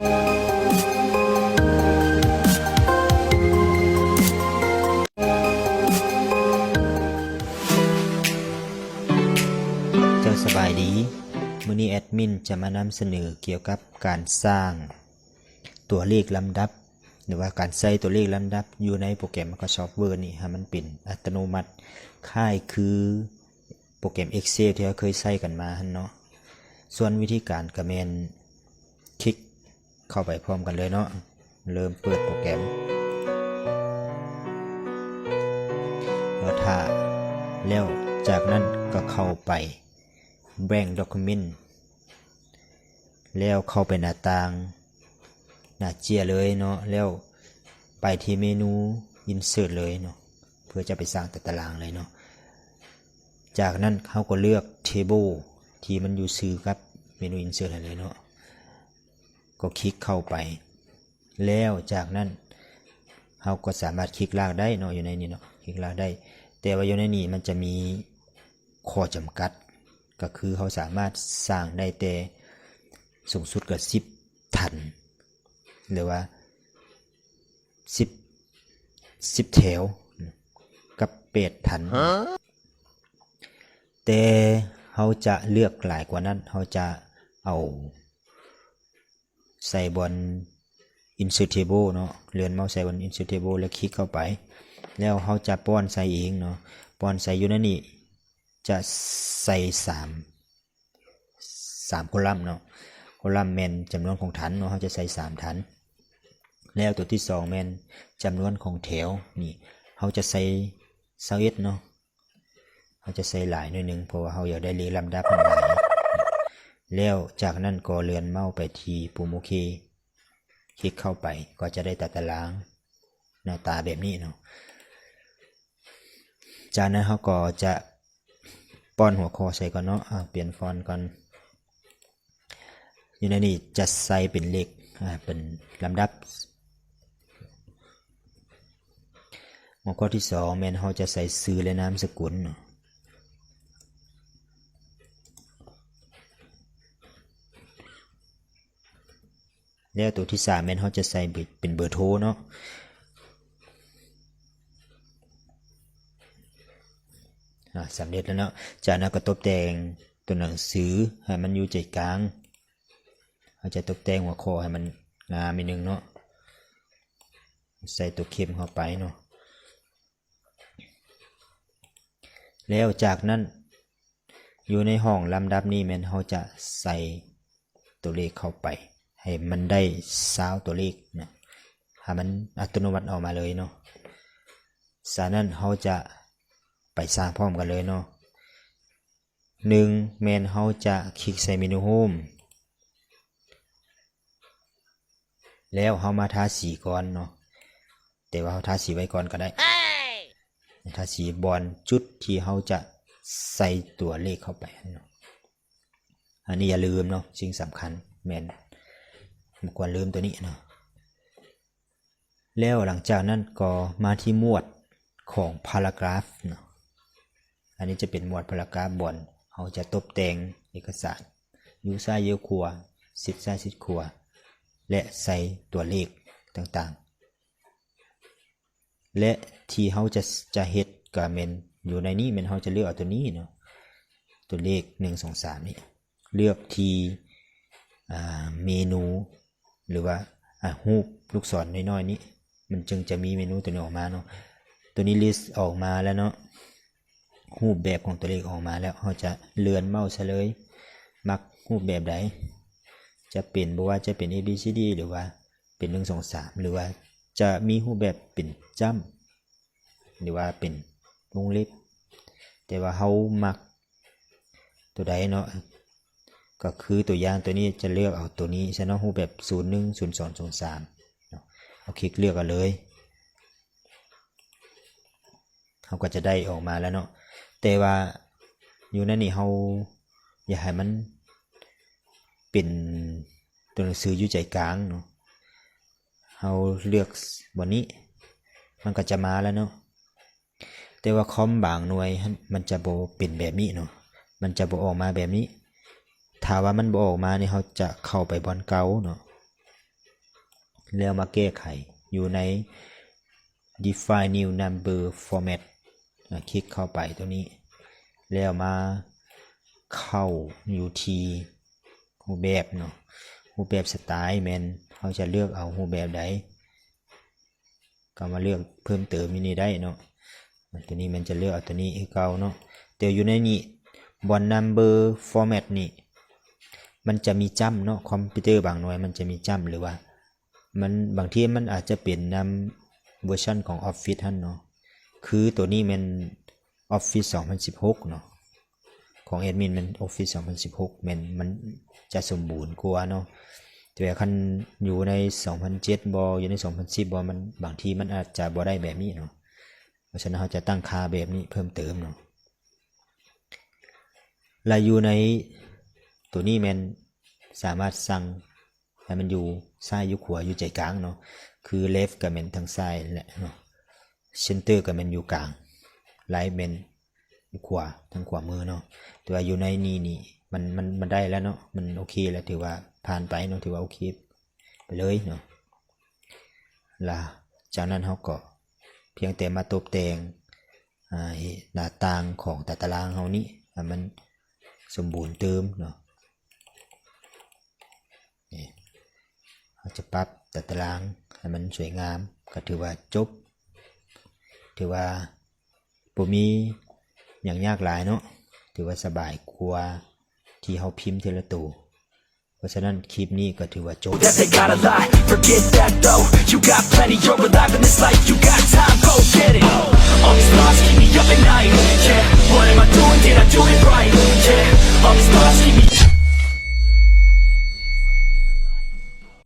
เจ้าสบายดีมือนี้แอดมินจะมานำเสนอเกี่ยวกับการสร้างตัวเลขลำดับ หรือว่าการใส่ตัวเลขลำดับอยู่ในโปรแกรม Microsoft Word นี่ให้มันเป็นอัตโนมัติค่ายคือโปรแกรม Excel ที่เราเคยใช้กันมาหั่นเนาะส่วนวิธีการก็แมนคลิก เข้าไปพร้อมกันเลยเนาะเริ่มเปิดโปรแกรมแล้วถ้าแล้วจากนั้นก็เข้าไป Blank Document แล้วเข้าไปหน้าต่างหน้าเจียเลยเนาะแล้วไปที่เมนู Insert เลยเนาะเพื่อจะไปสร้างแต่ตารางเลยเนาะจากนั้นเขาก็เลือก Table ที่มันอยู่ซื้อกับเมนู Insert เลยเนาะ ก็คลิกเข้าไป แล้วจากนั้นเราก็สามารถคลิกลากได้เนาะอยู่ในนี้เนาะคลิกลากได้ แต่ว่าอยู่ในนี้มันจะมีข้อจำกัด ก็คือเขาสามารถสร้างได้แต่สูงสุดก็10ทัน หรือว่า10 10แถวกับ8ทัน แต่เขาจะเลือกหลายกว่านั้นเขาจะเอา ใส่บน insert table เนาะเลื่อนเมาส์ใส่บน insert table แล้วคลิกเข้าไป แล้วเขาจะป้อนใส่เองเนาะป้อนใส่อยู่ในนี้จะใส่สามสามคอลัมน์เนาะคอลัมน์แมนจำนวนของฐานเนาะเขาจะใส่สามฐานแล้วตัวที่สองแมนจำนวนของแถวนี่เขาจะใส่เซเอ็ดเนาะเขาจะใส่หลายหน่อยนึงเพราะว่าเขาอยากได้เรียงลำดับมันหลาย แล้วจากนั้นก็เลือนเมาส์ไปที่ปุ่มโอเค คลิกเข้าไปก็จะได้ตัดตาราง หน้าตาแบบนี้เนาะจากนั้นเขาก็จะป้อนหัวข้อใส่ก่อนเนาะเปลี่ยนฟอนต์ก่อนอยู่ในนี้จะใส่เป็นเลขอ่าเป็นลำดับหัวข้อที่สองแมนเขาจะใส่ซื้อและนามสกุลเนาะ แล้วตัวที่สามแมนเขาจะใส่เป็นเบอร์โทรเนาะอ่าสำเร็จแล้วเนาะจากนั้นก็ตกแต่งตัวหนังสือให้มันอยู่ใจกลางเราจะตกแต่งหัวข้อให้มันงามนิดนึงเนาะใส่ตัวเข้มเข้าไปเนาะแล้วจากนั้นอยู่ในห้องลำดับนี้แมนเราจะใส่ตัวเลขเข้าไป ให้มันได้ซาวตัวเลขนะให้มันอัตโนมัติออกมาเลยเนาะจานั้นเราจะไปสร้างพร้อมกันเลยเนาะหนึ่งแมนเราจะคลิกใส่เมนูโฮมแล้วเรามาทาสีก่อนเนาะแต่ว่าเราทาสีไว้ก่อนก็ได้ทาสีบอลจุดที่เราจะใส่ตัวเลขเข้าไปเนาะอันนี้อย่าลืมเนาะสิ่งสำคัญแมน ไม่ควรลืมตัวนี้เนาะแล้วหลังจากนั้นก็มาที่หมวดของ paragraph เนะอันนี้จะเป็นหมวด paragraph บนเราจะตกแต่งเอกสารยูซ้ายเยอครัวสิดซ้ายสิดครัว และใส่ตัวเลขต่างๆ และที่เขาจะจะเฮ็ดก็แม่นอยู่ในนี้แม่นเขาจะเลือกเอาตัวนี้เนาะตัวเลข1 2 3นี่เลือกที่เมนู หรือว่าอ่ารูปลูกศรน้อยๆนี้ มันจึงจะมีเมนูตัวนี้ออกมาเนาะตัวนี้ลิสต์ออกมาแล้วเนาะรูปแบบของตัวเลขออกมาแล้วเขาจะเลื่อนเมาส์เลย มักรูปแบบใดจะเป็นบ่ว่าจะเป็น A B C D หรือว่าเป็น1 2 3หรือว่าจะมีรูปแบบเป็นจ้ำหรือว่าเป็นวงเล็บ แต่ว่าเขามักตัวใดเนาะ ก็คือตัวอย่างตัวนี้จะเลือกเอาตัวนี้ใช่เนาะรูแบบ0 1 0 2 0 3เนาะเอาคลิกเลือกเอาเลยเขาก็จะได้ออกมาแล้วเนาะแต่ว่าอยู่ในนี่เขาอย่าให้มันเป็นตัวหนังสืออยู่ใจกลางเนาะเขาเลือกบนนี้ มันก็จะมาแล้วเนาะแต่ว่าคอมบางหน่วยมันจะโบเป็นแบบนี้เนาะมันจะโบออกมาแบบนี้ ถ้าว่ามันบออกมาเนี่ยเขาจะเข้าไปบอลเก่าเนาะแล้วมาแก้ไขอยู่ใน define new number format คลิกเข้าไปตัวนี้ แล้วมาเข้าอยู่ที่รูปแบบเนาะรูปแบบสไตล์แมนเขาจะเลือกเอารูปแบบใดก็มาเลือกเพิ่มเติมมินี่ได้เนาะตัวนี้มันจะเลือกเอาตัวนี้ให้เก่าเนาะแต่อยู่ในนี้บอน number format นี่ มันจะมีจำเนาะคอมพิวเตอร์บางหน่วยมันจะมีจำหรือว่า มันบางทีมันอาจจะเป็นนำเวอร์ชันของ Office ท่านเนาะคือตัวนี้มัน Office 2016เนาะของแอดมินมัน Office 2016มันมันจะสมบูรณ์กว่าเนาะแต่คันอยู่ใน 2007บออยู่ใน 2010บอมันบางทีมันอาจจะบ่ได้แบบนี้เนาะเพราะฉะนั้นเราจะตั้งค่าแบบนี้เพิ่มเติมเนาะและอยู่ใน ตัวนี้แมันสามารถสั่งให้มันอยู่ซ้ายอยู่ขวาอยู่ใจกลางเนาะคือ left กับแมนทางซ้ายแหละเนาะ center กับแมนอยู่กลาง right แมนขวาทางขวามือเนาะแต่ว่าอยู่ในนี่นี่มันมันมันได้แล้วเนาะมันโอเคแล้วถือว่าผ่านไปเนาะถือว่าโอเคไปเลยเนาะล่ะจากนั้นเขาก็เพียงแต่มาตกแต่งหน้าต่างของแต่ตารางเขานี้มันสมบูรณ์เติมเนาะ นี่เราจะปรับแต่ตารางให้มันสวยงาม ก็ถือว่าจบ ถือว่าผมมีอย่างยากหลายเนาะถือว่าสบายกว่าที่เขาพิมพ์เทละตัวเพราะฉะนั้นคลิปนี้ก็ถือว่าจบ that they gotta lie. Forget that though. You got plenty, you're alive in this life. You got time, go get it. All these thoughts keep me up at night. Yeah, what am I doing? Did I do it right? Yeah, all these thoughts keep me.